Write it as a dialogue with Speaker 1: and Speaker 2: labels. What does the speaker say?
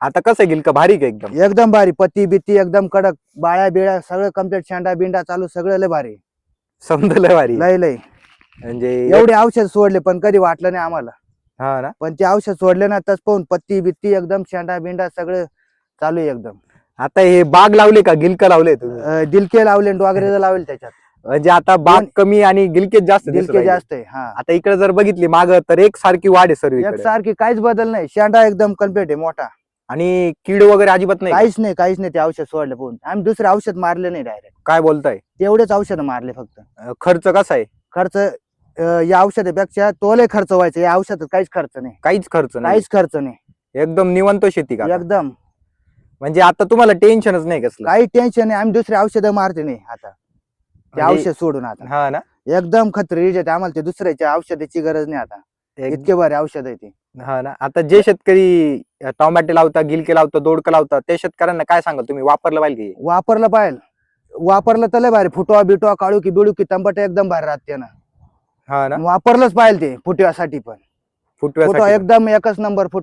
Speaker 1: आता कसं गेल का? भारी का एकदम?
Speaker 2: एकदम भारी. पत्ती बित्ती एकदम कडक. बाळ्या बिळ्या सगळं कंप्लीट शेंडा बिंडा चालू. सगळं लय भारी.
Speaker 1: समजलं भारी.
Speaker 2: लय लय.
Speaker 1: म्हणजे
Speaker 2: एवढे औषध सोडले पण कधी वाटलं नाही आम्हाला.
Speaker 1: हा ना?
Speaker 2: पण ते औषध सोडले ना तस पाहून पत्ती बित्ती एकदम शेंडा बिंडा सगळं चालू आहे एकदम.
Speaker 1: आता हे बाग लावले का? गिलक लावले तुम्ही?
Speaker 2: अं, दिलके लावले वगैरे लावले त्याच्यात.
Speaker 1: म्हणजे आता बाग
Speaker 2: दोन-
Speaker 1: कमी आणि गिलकेच जास्त दिसू
Speaker 2: दिलके
Speaker 1: राहिले.
Speaker 2: जास्त आहे हा.
Speaker 1: आता इकडे जर बघितली माग तर एक सारखी वाढ आहे सर्व
Speaker 2: एक सारखी काहीच बदल नाही. शेंडा एकदम कंप्लीट आहे मोठा.
Speaker 1: आणि कीड वगैरे अजिबात नाही?
Speaker 2: काहीच नाही काहीच नाही. ते औषध सोडलं पाहून. आम्ही दुसरे औषध मारले नाही डायरेक्ट
Speaker 1: काय बोलताय?
Speaker 2: तेवढेच औषध मारले फक्त.
Speaker 1: अं, खर्च कसा आहे?
Speaker 2: खर्च अं, या औषधापेक्षा तोले खर्च व्हायचा. या औषधात काहीच खर्च नाही.
Speaker 1: काहीच खर्च नाही.
Speaker 2: काहीच खर्च नाही.
Speaker 1: एकदम निवंत शेती का आता?
Speaker 2: एकदम.
Speaker 1: म्हणजे आता तुम्हाला टेन्शनच नाही कसलं?
Speaker 2: काही टेन्शन नाही. आम्ही दुसरे औषधं मारते नाही आता. ते
Speaker 1: म्हणजे-
Speaker 2: औषध सोडून आता.
Speaker 1: हा ना?
Speaker 2: एकदम खत्री रिजेट आम्हाला ते दुसऱ्याच्या औषधाची गरज नाही आता.
Speaker 1: एक-
Speaker 2: इतके भारी औषध आहे ते.
Speaker 1: हा ना? आता जे शेतकरी अं, टोमॅटो लावता गिलके लावता दोडकं लावता ते शेतकऱ्यांना काय सांगाल तुम्ही? वापरलं पाहिजे की?
Speaker 2: वापरलं पाहिजे. वापरलं तर लय भारी. फुटवा बिटवा काळू की बिळू की तंबट एकदम भारी राहते ना.
Speaker 1: हा ना?
Speaker 2: वापरलंच पाहिजे ते फुटव्यासाठी पण. फुटवा
Speaker 1: फुटव्यासाठी
Speaker 2: एकदम एकच नंबर फुटवा.